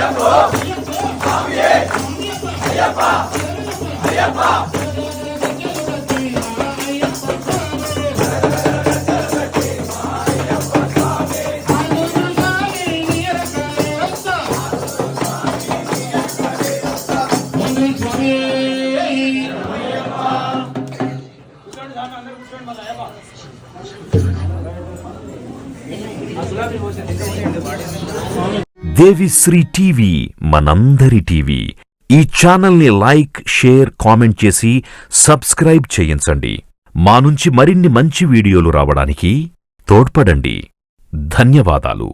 అయ్యప్పో. స్వామియే అయ్యప్ప అయ్యప్ప అసలు దేవిశ్రీ టీవీ మనందరి టీవీ. ఈ ఛానల్ని లైక్ షేర్ కామెంట్ చేసి సబ్స్క్రైబ్ చేయించండి. మా నుంచి మరిన్ని మంచి వీడియోలు రావడానికి తోడ్పడండి. ధన్యవాదాలు.